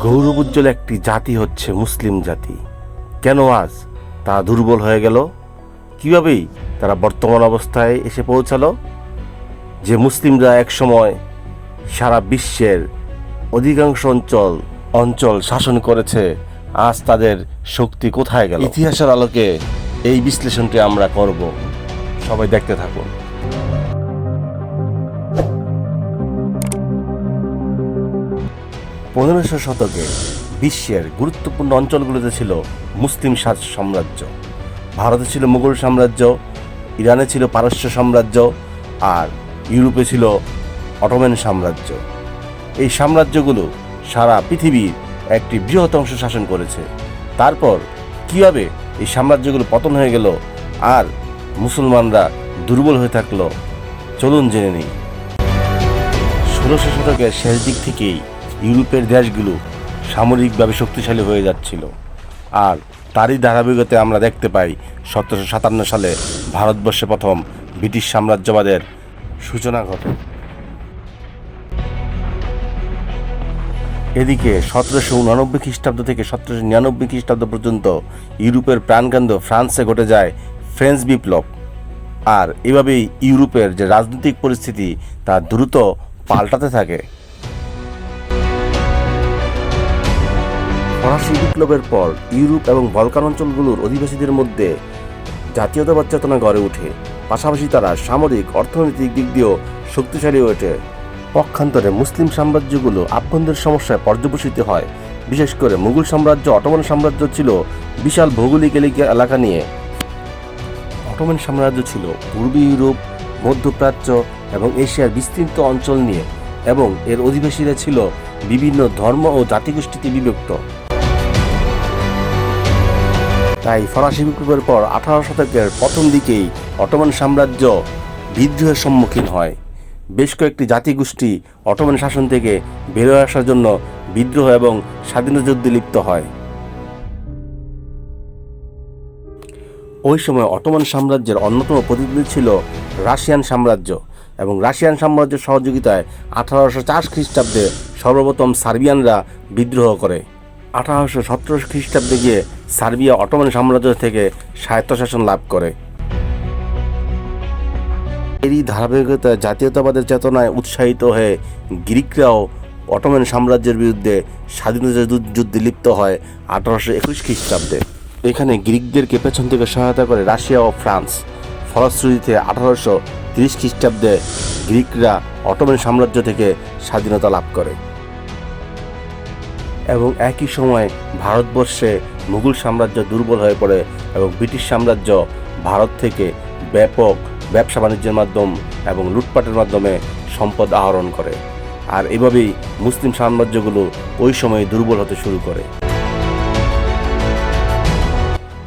গৌরবোজ্জ্বল একটি জাতি হচ্ছে মুসলিম জাতি। কেন আজ তা দুর্বল হয়ে গেল? কিভাবেই তারা বর্তমান অবস্থায় এসে পৌঁছালো? যে মুসলিমরা একসময় সারা বিশ্বের অধিকাংশ অঞ্চল অঞ্চল শাসন করেছে আজ তাদের শক্তি কোথায় গেল? ইতিহাসের আলোকে এই বিশ্লেষণটি আমরা করব। সবাই দেখতে থাকুন। পনেরোশো শতকে বিশ্বের গুরুত্বপূর্ণ অঞ্চলগুলোতে ছিল মুসলিম সাজ সাম্রাজ্য। ভারতে ছিল মুঘল সাম্রাজ্য, ইরানে ছিল পারস্য সাম্রাজ্য আর ইউরোপে ছিল অটোম্যান সাম্রাজ্য। এই সাম্রাজ্যগুলো সারা পৃথিবীর একটি বৃহৎ অংশ শাসন করেছে। তারপর কীভাবে এই সাম্রাজ্যগুলো পতন হয়ে গেল আর মুসলমানরা দুর্বল হয়ে থাকল, চলুন জেনে নিই। ষোলোশো শতকের শেষ দিক থেকেই ইউরোপের দেশগুলো সামরিকভাবে শক্তিশালী হয়ে যাচ্ছিল। আর তারই ধারাবাহিকতায় আমরা দেখতে পাই সতেরোশো সাতান্ন সালে ভারতবর্ষে প্রথম ব্রিটিশ সাম্রাজ্যবাদের সূচনা ঘটে। এদিকে সতেরোশো উনানব্বই খ্রিস্টাব্দ থেকে সতেরোশো নিরানব্বই খ্রিস্টাব্দ পর্যন্ত ইউরোপের প্রাণকেন্দ্র ফ্রান্সে ঘটে যায় ফ্রেঞ্চ বিপ্লব। আর এভাবেই ইউরোপের যে রাজনৈতিক পরিস্থিতি তা দ্রুত পাল্টাতে থাকে। ফরাসি বিপ্লবের পর ইউরোপ এবং বলকান অঞ্চলগুলোর অধিবাসীদের মধ্যে জাতীয়তাবাদ চেতনা গড়ে ওঠে। পাশাপাশি তারা সামরিক, অর্থনৈতিক দিক দিয়েও শক্তিশালী ওঠে। পক্ষান্তরে মুসলিম সাম্রাজ্যগুলো আভ্যন্তরীণ সমস্যায় পর্যবসিত হয়। বিশেষ করে মুঘল সাম্রাজ্য, অটোমান সাম্রাজ্য ছিল বিশাল ভৌগোলিক এলাকা- এলাকা নিয়ে। অটোমান সাম্রাজ্য ছিল পূর্ব ইউরোপ, মধ্যপ্রাচ্য এবং এশিয়ার বিস্তৃত অঞ্চল নিয়ে এবং এর অধিবাসীরা ছিল বিভিন্ন ধর্ম ও জাতিগোষ্ঠীতে বিভক্ত। তাই ফরাসি বিপ্লবের পর আঠারো শতকের প্রথম দিকেই অটোমান সাম্রাজ্য বিদ্রোহের সম্মুখীন হয়। বেশ কয়েকটি জাতিগোষ্ঠী অটোমান শাসন থেকে বেরোয় আসার জন্য বিদ্রোহ এবং স্বাধীনতা যুদ্ধে লিপ্ত হয়। ওই সময় অটোমান সাম্রাজ্যের অন্যতম প্রতিনিধি ছিল রাশিয়ান সাম্রাজ্য এবং রাশিয়ান সাম্রাজ্যের সহযোগিতায় আঠারোশো চার খ্রিস্টাব্দে সর্বপ্রথম সার্বিয়ানরা বিদ্রোহ করে। আঠারোশো সতেরো খ্রিস্টাব্দে গিয়ে সার্বিয়া অটোমান সাম্রাজ্য থেকে স্বায়ত্তশাসন লাভ করে। এরই ধারাবাহিকতা জাতীয়তাবাদের চেতনায় উৎসাহিত হয়ে গ্রিকরাও অটোমান সাম্রাজ্যের বিরুদ্ধে স্বাধীনতা যুদ্ধে লিপ্ত হয় আঠারোশো একুশ খ্রিস্টাব্দে। এখানে গ্রিকদেরকে পেছন থেকে সহায়তা করে রাশিয়া ও ফ্রান্স। ফলশ্রুতিতে আঠারোশো তিরিশ খ্রিস্টাব্দে গ্রিকরা অটোমান সাম্রাজ্য থেকে স্বাধীনতা লাভ করে। এবং একই সময় ভারতবর্ষে মুঘল সাম্রাজ্য দুর্বল হয়ে পড়ে এবং ব্রিটিশ সাম্রাজ্য ভারত থেকে ব্যাপক ব্যবসা বাণিজ্যের মাধ্যম এবং লুটপাটের মাধ্যমে সম্পদ আহরণ করে। আর এভাবেই মুসলিম সাম্রাজ্যগুলো ওই সময়ে দুর্বল হতে শুরু করে।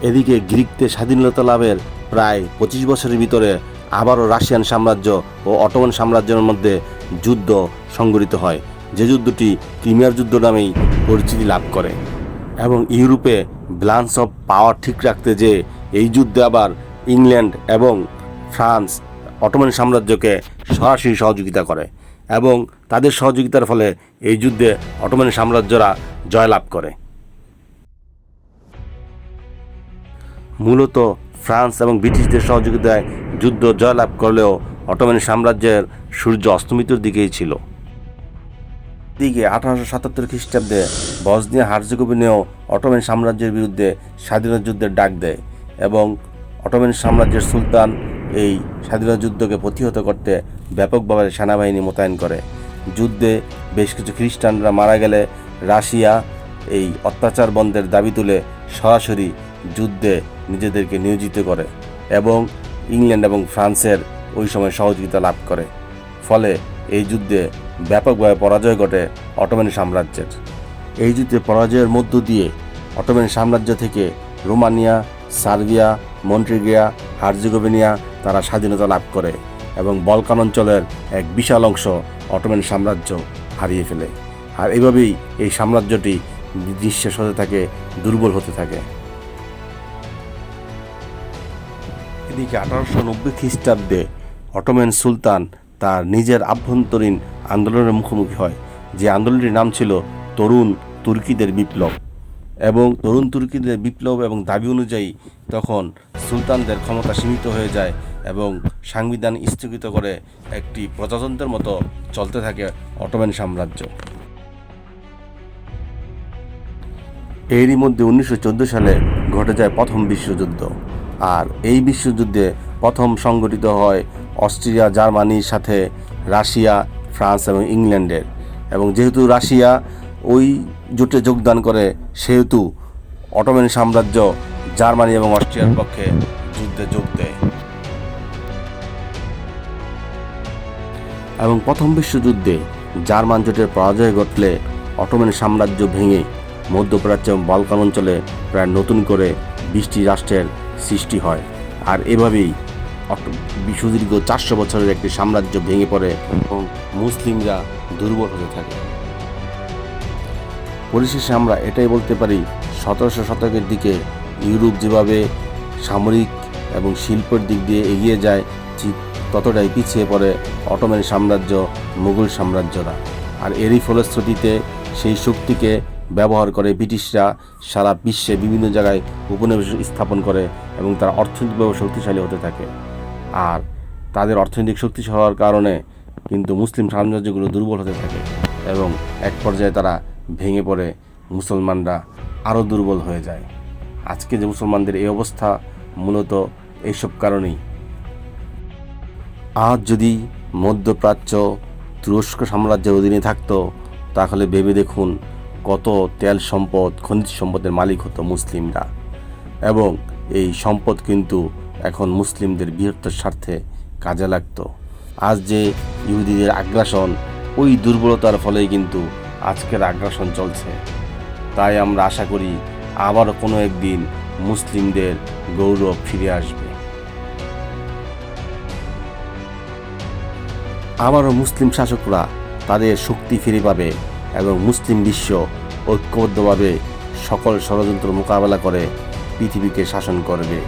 এদিকে গ্রিকদের স্বাধীনতা লাভের প্রায় পঁচিশ বছরের ভিতরে আবারও রাশিয়ান সাম্রাজ্য ও অটোমান সাম্রাজ্যের মধ্যে যুদ্ধ সংঘটিত হয়। যে যুদ্ধটি ক্রিমিয়ার যুদ্ধ নামেই পরিচিতি লাভ করে এবং ইউরোপে ব্যালান্স অফ পাওয়ার ঠিক রাখতে যে এই যুদ্ধে আবার ইংল্যান্ড এবং ফ্রান্স অটোমান সাম্রাজ্যকে সরাসরি সহযোগিতা করে এবং তাদের সহযোগিতার ফলে এই যুদ্ধে অটোমান সাম্রাজ্যরা জয়লাভ করে। মূলত ফ্রান্স এবং ব্রিটিশদের সহযোগিতায় যুদ্ধ জয়লাভ করলেও অটোমান সাম্রাজ্যের সূর্য অস্তমিতর দিকেই ছিল। দিকে আঠারোশো সাতাত্তর খ্রিস্টাব্দে বসনিয়া হার্জেগোভিনেও অটোমান সাম্রাজ্যের বিরুদ্ধে স্বাধীনতা যুদ্ধের ডাক দেয় এবং অটোমান সাম্রাজ্যের সুলতান এই স্বাধীনতা যুদ্ধকে প্রতিহত করতে ব্যাপকভাবে সেনাবাহিনী মোতায়েন করে। যুদ্ধে বেশ কিছু খ্রিস্টানরা মারা গেলে রাশিয়া এই অত্যাচার বন্ধের দাবি তুলে সরাসরি যুদ্ধে নিজেদেরকে নিয়োজিত করে এবং ইংল্যান্ড এবং ফ্রান্সের ওই সময় সহযোগিতা লাভ করে। ফলে এই যুদ্ধে ব্যাপকভাবে পরাজয় ঘটে অটোম্যান সাম্রাজ্যের। এই যুদ্ধে পরাজয়ের মধ্য দিয়ে অটোম্যান সাম্রাজ্য থেকে রোমানিয়া, সার্বিয়া, মন্ট্রিগিয়া, হার্জিগোভিনিয়া তারা স্বাধীনতা লাভ করে এবং বলকান অঞ্চলের এক বিশাল অংশ অটোম্যান সাম্রাজ্য হারিয়ে ফেলে। আর এভাবেই এই সাম্রাজ্যটি নিঃশেষ হতে থাকে, দুর্বল হতে থাকে। এদিকে আঠারোশো নব্বই খ্রিস্টাব্দে অটোম্যান সুলতান তার নিজের আভ্যন্তরীণ আন্দোলনের মুখোমুখি হয়। যে আন্দোলনটির নাম ছিল তরুণ তুর্কিদের বিপ্লব এবং তরুণ তুর্কিদের বিপ্লব এবং দাবি অনুযায়ী তখন সুলতানদের ক্ষমতা সীমিত হয়ে যায় এবং সাংবিধান স্থগিত করে একটি প্রজাতন্ত্রের মতো চলতে থাকে অটোম্যান সাম্রাজ্য। এরই মধ্যে উনিশশো চোদ্দ সালে ঘটে যায় প্রথম বিশ্বযুদ্ধ। আর এই বিশ্বযুদ্ধে প্রথম সংগঠিত হয় অস্ট্রিয়া, জার্মানির সাথে রাশিয়া, ফ্রান্স এবং ইংল্যান্ডের। এবং যেহেতু রাশিয়া ওই জোটে যোগদান করে, সেহেতু অটোম্যান সাম্রাজ্য জার্মানি এবং অস্ট্রিয়ার পক্ষে যুদ্ধে যোগ দেয়। এবং প্রথম বিশ্বযুদ্ধে জার্মান জোটের পরাজয় ঘটলে অটোম্যান সাম্রাজ্য ভেঙে মধ্যপ্রাচ্য এবং বলকান অঞ্চলে প্রায় নতুন করে বিশটি রাষ্ট্রের সৃষ্টি হয়। আর এভাবেই সুদীর্ঘ চারশো বছরের একটি সাম্রাজ্য ভেঙে পড়ে এবং মুসলিমরা দুর্বল হতে থাকে। পরিশেষে আমরা এটাই বলতে পারি, সতেরোশো শতকের দিকে ইউরোপ যেভাবে সামরিক এবং শিল্পের দিক দিয়ে এগিয়ে যায়, ঠিক ততটাই পিছিয়ে পড়ে অটোম্যান সাম্রাজ্য, মুঘল সাম্রাজ্যরা। আর এরই ফলশ্রুতিতে সেই শক্তিকে ব্যবহার করে ব্রিটিশরা সারা বিশ্বে বিভিন্ন জায়গায় উপনিবেশ স্থাপন করে এবং তারা অর্থনৈতিকভাবে শক্তিশালী হতে থাকে। আর তাদের অর্থনৈতিক শক্তিশালী হওয়ার কারণে কিন্তু মুসলিম সাম্রাজ্যগুলো দুর্বল হতে থাকে এবং এক পর্যায়ে তারা ভেঙে পড়ে, মুসলমানরা আরও দুর্বল হয়ে যায়। আজকে যে মুসলমানদের এই অবস্থা মূলত এইসব কারণেই। আজ যদি মধ্যপ্রাচ্য তুরস্ক সাম্রাজ্যের অধীনে থাকতো, তাহলে ভেবে দেখুন কত তেল সম্পদ, খনিজ সম্পদের মালিক হতো মুসলিমরা। এবং এই সম্পদ কিন্তু এখন মুসলিমদের বৃহত্তর স্বার্থে কাজে লাগতো। আজ যে ইহুদিদের আগ্রাসন, ওই দুর্বলতার ফলেই কিন্তু আজকের আগ্রাসন চলছে। তাই আমরা আশা করি আবার কোনো একদিন মুসলিমদের গৌরব ফিরে আসবে। আবারও মুসলিম শাসকরা তাদের শক্তি ফিরে পাবে এবং মুসলিম বিশ্ব ঐক্যবদ্ধভাবে সকল ষড়যন্ত্র মোকাবেলা করে পৃথিবীকে শাসন করবে।